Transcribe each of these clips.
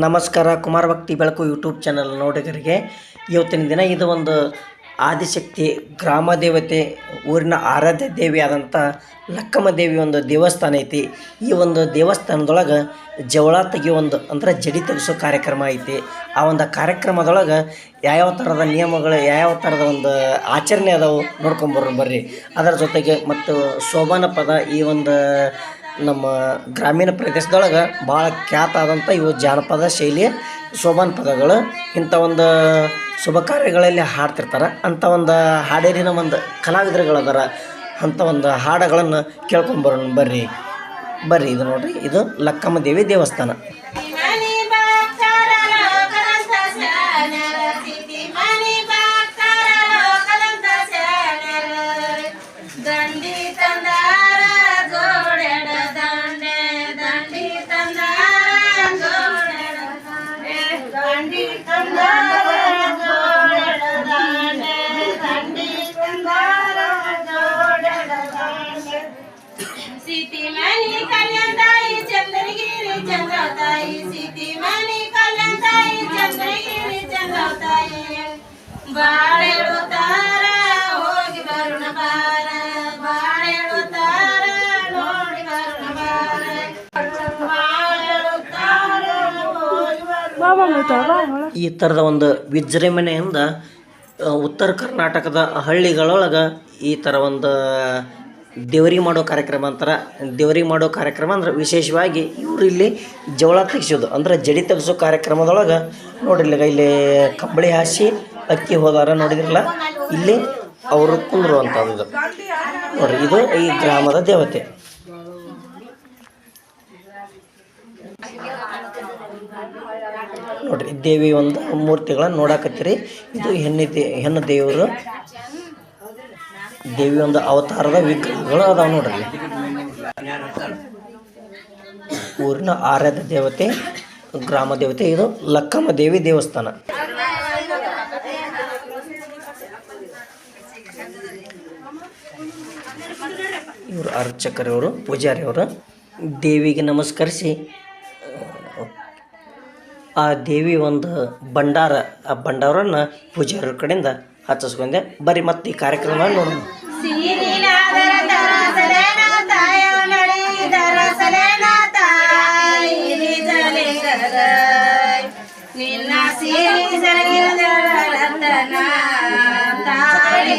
ನಮಸ್ಕಾರ, ಕುಮಾರ ಭಕ್ತಿ ಬೆಳಕು ಯೂಟ್ಯೂಬ್ ಚಾನಲ್ ನೋಡಿಗರಿಗೆ. ಇವತ್ತಿನ ದಿನ ಇದು ಒಂದು ಆದಿಶಕ್ತಿ ಗ್ರಾಮ ದೇವತೆ, ಊರಿನ ಆರಾಧ್ಯ ದೇವಿ ಆದಂಥ ಲಕ್ಕಮ್ಮ ದೇವಿ ಒಂದು ದೇವಸ್ಥಾನ ಐತಿ. ಈ ಒಂದು ದೇವಸ್ಥಾನದೊಳಗೆ ಜವಳ ತೆಗಿಯೋ ಒಂದು, ಅಂದ್ರೆ ಜಡಿ ತೆಗೆಸೋ ಕಾರ್ಯಕ್ರಮ ಐತಿ. ಆ ಒಂದು ಕಾರ್ಯಕ್ರಮದೊಳಗೆ ಯಾವ್ಯಾವ ಥರದ ನಿಯಮಗಳು, ಯಾವ್ಯಾವ ಥರದ ಒಂದು ಆಚರಣೆ ಅದಾವು ನೋಡ್ಕೊಂಬರ್ರಿ ಬರ್ರಿ. ಅದರ ಜೊತೆಗೆ ಮತ್ತು ಶೋಭಾನ ಪದ ಈ ಒಂದು ನಮ್ಮ ಗ್ರಾಮೀಣ ಪ್ರದೇಶದೊಳಗೆ ಭಾಳ ಖ್ಯಾತ ಆದಂಥ ಇವು ಜಾನಪದ ಶೈಲಿಯ ಶೋಭಾನ್ ಪದಗಳು. ಇಂಥ ಒಂದು ಶುಭ ಕಾರ್ಯಗಳಲ್ಲಿ ಹಾಡ್ತಿರ್ತಾರೆ. ಅಂಥ ಒಂದು ಹಾಡೇರಿನ ಒಂದು ಕಲಾವಿದರುಗಳದಾರ ಅಂಥ ಒಂದು ಹಾಡುಗಳನ್ನು ಕೇಳ್ಕೊಂಬರೋಣ ಬರ್ರಿ. ಬರ್ರಿ ಇದು ನೋಡಿರಿ. ಇದು ಲಕ್ಕಮ್ಮ ದೇವಿ ದೇವಸ್ಥಾನ. ಸಿಟಿ ಮನಿ ಕಲ್ಯಾಣ ತಾಯಿ ಚಂದ್ರಗಿರಿ ಚಂದ್ರ ತಾಯಿ ಸೀತಿ ಮನಿ ಕಲ್ಯಾಣ ತಾಯಿ ಚಂದ್ರಗಿರಿ ಚಂದ್ರ ತಾಯಿ ಬಾಳೆಳುತ್ತಾರ ಹೋಗಿ ಬರುಣ ಬಾರ ಬಾಳೆಳುತ್ತಾರ ನೋಡಿ ಬರುಣ ಬಾರ. ಈ ಥರದ ಒಂದು ವಿಜೃಂಭಣೆಯಿಂದ ಉತ್ತರ ಕರ್ನಾಟಕದ ಹಳ್ಳಿಗಳೊಳಗೆ ಈ ಥರ ಒಂದು ದೇವರಿಗೆ ಮಾಡೋ ಕಾರ್ಯಕ್ರಮ ಅಂತಾರೆ ದೇವರಿ ಮಾಡೋ ಕಾರ್ಯಕ್ರಮ ಅಂದ್ರೆ ವಿಶೇಷವಾಗಿ ಇವರು ಇಲ್ಲಿ ಜವಳ ತೆಗಿಸೋದು. ಅಂದ್ರೆ ಜಡಿ ತೆಗೆಸೋ ಕಾರ್ಯಕ್ರಮದೊಳಗೆ ನೋಡ್ರಿ ಇಲ್ಲಿ ಕಂಬಳಿ ಹಾಸಿ ಅಕ್ಕಿ ಹೋದಾರ ನೋಡಿದ್ರಲ್ಲ, ಇಲ್ಲಿ ಅವರು ಕುಂದ್ರುವಂಥದ್ದು ನೋಡ್ರಿ, ಇದು ಈ ಗ್ರಾಮದ ದೇವತೆ. ನೋಡ್ರಿ ದೇವಿ ಒಂದು ಮೂರ್ತಿಗಳನ್ನ ನೋಡಾಕತ್ತೀರಿ. ಇದು ಹೆಣ್ಣು ಹೆಣ್ಣು ದೇವರು ದೇವಿ ಒಂದು ಅವತಾರದ ವಿಗ್ರಹಗಳು ಅದಾವ ನೋಡ್ರಿ. ಊರಿನ ಆರಾಧ ದೇವತೆ, ಗ್ರಾಮ ದೇವತೆ, ಇದು ಲಕ್ಕಮ್ಮ ದೇವಿ ದೇವಸ್ಥಾನ ಇವರು ಅರ್ಚಕರವರು ಪೂಜಾರಿಯವರು ದೇವಿಗೆ ನಮಸ್ಕರಿಸಿ, ಆ ದೇವಿ ಒಂದು ಭಂಡಾರ, ಆ ಭಂಡಾರವನ್ನು ಪೂಜಾರಿಯವ್ರ ಕಡೆಯಿಂದ ಹಚ್ಚಿಸ್ಕೊಂಡೆ. ಬರೀ ಮತ್ತೆ ಈ ಕಾರ್ಯಕ್ರಮ ನೋಡೋಣ. ತಾಯ ತಾಯಿ ನಿನ್ನ ಸಿರಿ ರತನ ತಾಳಿ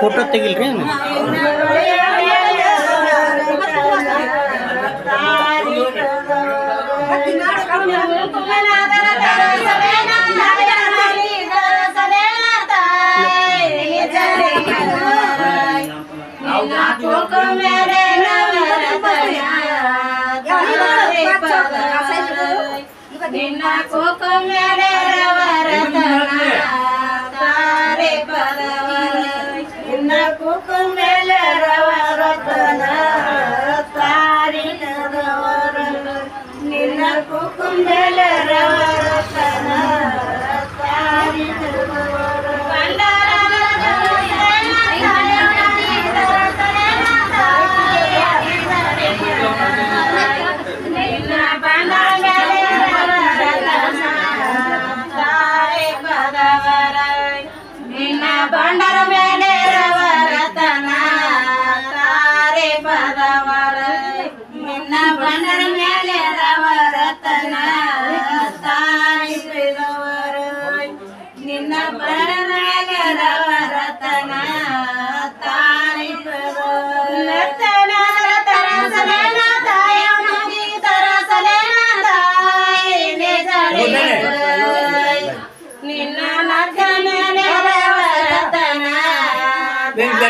ಫೋಟೋ ತೆಗಿಲ್ರಿ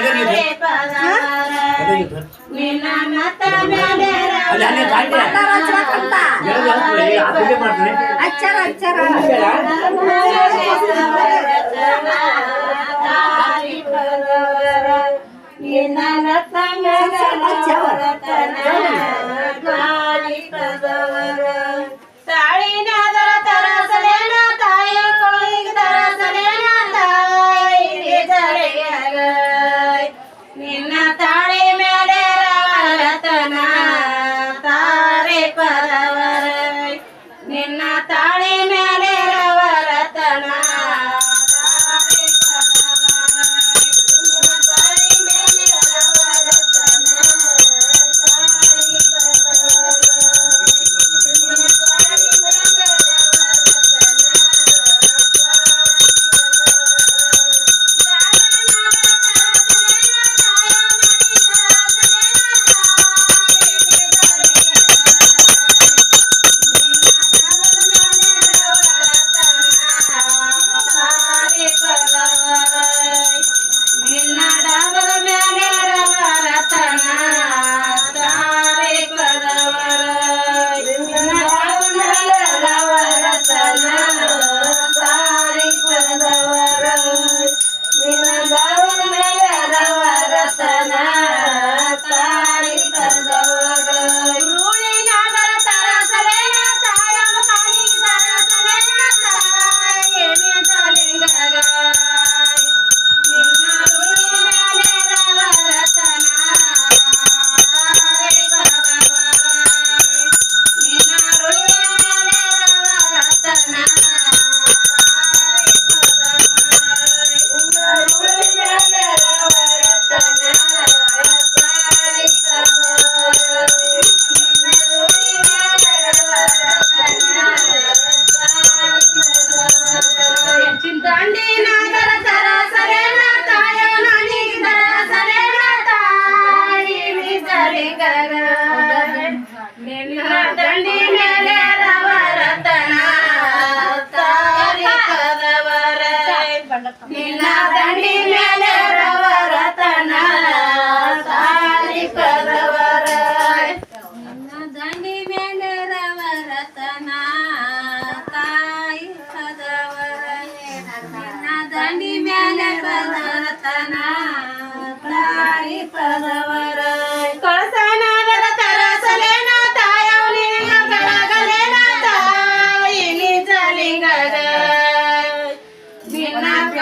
ತಾರೆ ಪದವರ ನಿನ್ನ ಮತ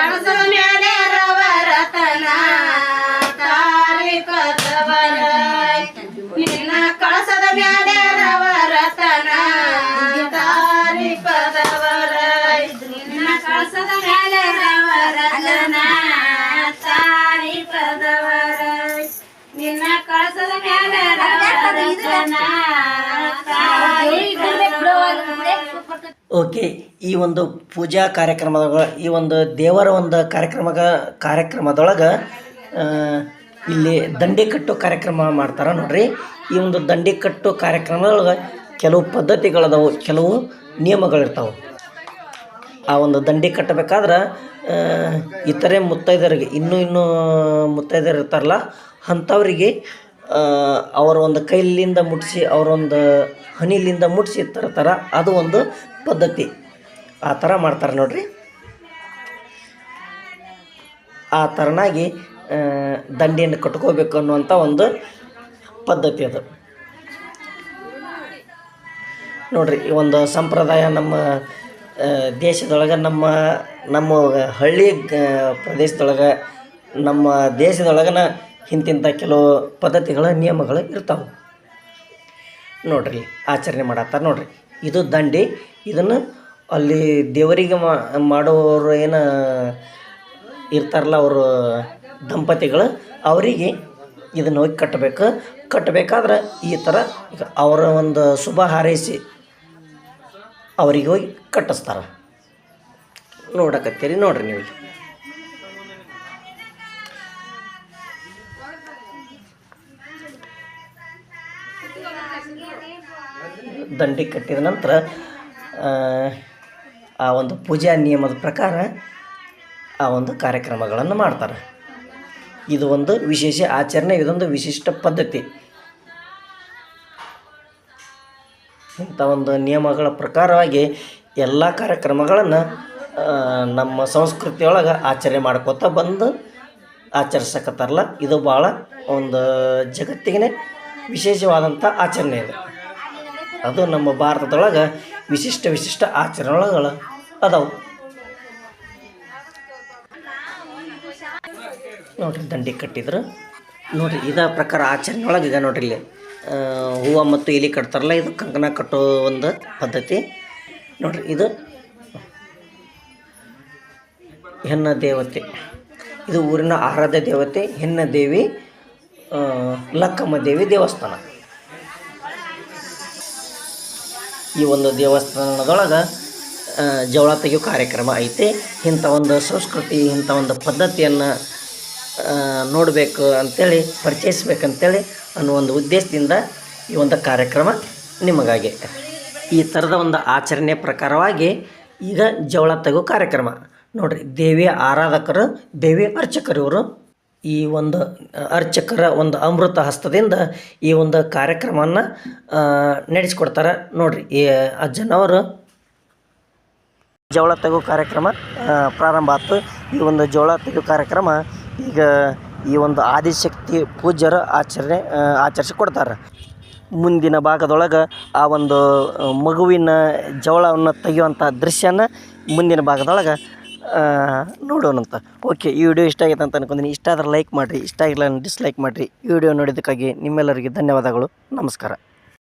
阿拉生面。ಒಂದು ಪೂಜಾ ಕಾರ್ಯಕ್ರಮದೊಳಗೆ ಈ ಒಂದು ದೇವರ ಒಂದು ಕಾರ್ಯಕ್ರಮಗ ಕಾರ್ಯಕ್ರಮದೊಳಗೆ ಇಲ್ಲಿ ದಂಡಿ ಕಟ್ಟು ಕಾರ್ಯಕ್ರಮ ಮಾಡ್ತಾರೆ ನೋಡ್ರಿ. ಈ ಒಂದು ದಂಡಿ ಕಟ್ಟು ಕಾರ್ಯಕ್ರಮದೊಳಗೆ ಕೆಲವು ಪದ್ಧತಿಗಳದಾವು, ಕೆಲವು ನಿಯಮಗಳಿರ್ತಾವೆ. ಆ ಒಂದು ದಂಡಿ ಕಟ್ಟಬೇಕಾದ್ರೆ ಇತರೆ ಮುತ್ತೈದರಿಗೆ ಇನ್ನೂ ಇನ್ನೂ ಮುತ್ತೈದರು ಇರ್ತಾರಲ್ಲ, ಅಂಥವ್ರಿಗೆ ಅವರ ಒಂದು ಕೈಲಿಂದ ಮುಟ್ಟಿಸಿ ಅವರೊಂದು ಹನಿಲಿಂದ ಮುಟ್ಟಿಸಿ ತರ್ತಾರೆ. ಅದು ಒಂದು ಪದ್ಧತಿ. ಆ ಥರ ಮಾಡ್ತಾರೆ ನೋಡ್ರಿ. ಆ ಥರನಾಗಿ ದಂಡೆಯನ್ನು ಕಟ್ಕೋಬೇಕು ಅನ್ನುವಂಥ ಒಂದು ಪದ್ಧತಿ ಅದು. ನೋಡ್ರಿ, ಈ ಒಂದು ಸಂಪ್ರದಾಯ ನಮ್ಮ ದೇಶದೊಳಗೆ ನಮ್ಮ ನಮ್ಮ ಹಳ್ಳಿ ಪ್ರದೇಶದೊಳಗೆ, ನಮ್ಮ ದೇಶದೊಳಗನ ಇಂತಿಂಥ ಕೆಲವು ಪದ್ಧತಿಗಳ, ನಿಯಮಗಳು ಇರ್ತಾವೆ. ನೋಡ್ರಿ, ಆಚರಣೆ ಮಾಡತ್ತಾರೆ ನೋಡ್ರಿ. ಇದು ದಂಡಿ, ಇದನ್ನು ಅಲ್ಲಿ ದೇವರಿಗೆ ಮಾಡೋರು ಏನು ಇರ್ತಾರಲ್ಲ ಅವರು ದಂಪತಿಗಳು, ಅವರಿಗೆ ಇದನ್ನು ಹೋಗಿ ಕಟ್ಟಬೇಕು ಕಟ್ಟಬೇಕಾದ್ರೆ ಈ ಥರ ಈಗ ಅವರ ಒಂದು ಶುಭ ಹಾರೈಸಿ ಅವರಿಗೆ ಹೋಗಿ ಕಟ್ಟಿಸ್ತಾರೆ ನೋಡಕತ್ತೀರಿ ನೋಡ್ರಿ ನೀವು ಇಲ್ಲಿ. ದಂಡಿ ಕಟ್ಟಿದ ನಂತರ ಆ, ಒಂದು ಪೂಜಾ ನಿಯಮದ ಪ್ರಕಾರ ಆ ಒಂದು ಕಾರ್ಯಕ್ರಮಗಳನ್ನು ಮಾಡ್ತಾರೆ. ಇದು ಒಂದು ವಿಶೇಷ ಆಚರಣೆ ಇದೊಂದು ವಿಶಿಷ್ಟ ಪದ್ಧತಿ. ಇಂಥ ಒಂದು ನಿಯಮಗಳ ಪ್ರಕಾರವಾಗಿ ಎಲ್ಲ ಕಾರ್ಯಕ್ರಮಗಳನ್ನು ನಮ್ಮ ಸಂಸ್ಕೃತಿಯೊಳಗೆ ಆಚರಣೆ ಮಾಡ್ಕೋತಾ ಬಂದು ಆಚರಿಸಕತ್ತಾರಲ್ಲ ಇದು ಭಾಳ ಒಂದು ಜಗತ್ತಿಗೆ ವಿಶೇಷವಾದಂಥ ಆಚರಣೆ ಇದೆ. ಅದು ನಮ್ಮ ಭಾರತದೊಳಗೆ ವಿಶಿಷ್ಟ ವಿಶಿಷ್ಟ ಆಚರಣೆಗಳು ಅದಾವು. ನೋಡ್ರಿ ದಂಡಿ ಕಟ್ಟಿದ್ರು. ನೋಡ್ರಿ ಇದ ಪ್ರಕಾರ ಆಚರಣೆ ಒಳಗೆ ಈಗ ನೋಡ್ರಿ ಇಲ್ಲಿ. ಹೂವು ಮತ್ತು ಇಲಿ ಕಟ್ತಾರಲ್ಲ, ಇದು ಕಂಕಣ ಕಟ್ಟೋ ಒಂದು ಪದ್ಧತಿ. ನೋಡ್ರಿ ಇದು ಹೆಣ್ಣ ದೇವತೆ. ಇದು ಊರಿನ ಆರಾಧ್ಯ ದೇವತೆ, ಹೆಣ್ಣ ದೇವಿ ಲಕ್ಕಮ್ಮ ದೇವಿ ದೇವಸ್ಥಾನ. ಈ ಒಂದು ದೇವಸ್ಥಾನದೊಳಗೆ ಜವಳ ತೆಗೆಯೋ ಕಾರ್ಯಕ್ರಮ ಐತೆ. ಇಂಥ ಒಂದು ಸಂಸ್ಕೃತಿ, ಇಂಥ ಒಂದು ಪದ್ಧತಿಯನ್ನು ನೋಡಬೇಕು ಅಂಥೇಳಿ ಪರಿಚಯಿಸ್ಬೇಕಂತೇಳಿ ಅನ್ನೋ ಒಂದು ಉದ್ದೇಶದಿಂದ ಈ ಒಂದು ಕಾರ್ಯಕ್ರಮ ನಿಮಗಾಗಿ. ಈ ಥರದ ಒಂದು ಆಚರಣೆ ಪ್ರಕಾರವಾಗಿ ಈಗ ಜವಳ ತೆಗೋ ಕಾರ್ಯಕ್ರಮ. ನೋಡಿರಿ, ದೇವಿಯ ಆರಾಧಕರು ದೇವಿ ಅರ್ಚಕರು ಇವರು ಈ ಒಂದು ಅರ್ಚಕರ ಒಂದು ಅಮೃತ ಹಸ್ತದಿಂದ ಈ ಒಂದು ಕಾರ್ಯಕ್ರಮವನ್ನು ನಡೆಸ್ಕೊಡ್ತಾರೆ. ನೋಡಿರಿ, ಈ ಅಜ್ಜನವರು ಜೋಳ ತೆಗೋ ಕಾರ್ಯಕ್ರಮ ಪ್ರಾರಂಭ ಆಯ್ತು ಈ ಒಂದು ಜೋಳ ತೆಗೋ ಕಾರ್ಯಕ್ರಮ ಈಗ ಈ ಒಂದು ಆದಿಶಕ್ತಿ ಪೂಜ್ಯರ ಆಚರಣೆ ಆಚರಿಸಿಕೊಡ್ತಾರೆ. ಆಚರಿಸಿ ಕೊಡ್ತಾರೆ ಮುಂದಿನ ಭಾಗದೊಳಗೆ ಆ ಒಂದು ಮಗುವಿನ ಜೋಳವನ್ನು ತೆಗೆಯುವಂಥ ದೃಶ್ಯನ ಮುಂದಿನ ಭಾಗದೊಳಗೆ ನೋಡೋಣಂತ ಓಕೆ ಈ ವಿಡಿಯೋ ಇಷ್ಟ ಆಗೈತೆ ಅಂತ ಅನ್ಕೊಂತೀನಿ ಇಷ್ಟ ಆದ್ರೆ ಲೈಕ್ ಮಾಡಿರಿ, ಇಷ್ಟ ಆಗಿಲ್ಲ ಡಿಸ್ಲೈಕ್ ಮಾಡಿರಿ. ಈ ವಿಡಿಯೋ ನೋಡಿದ್ದಕ್ಕಾಗಿ ನಿಮ್ಮೆಲ್ಲರಿಗೆ ಧನ್ಯವಾದಗಳು. ನಮಸ್ಕಾರ.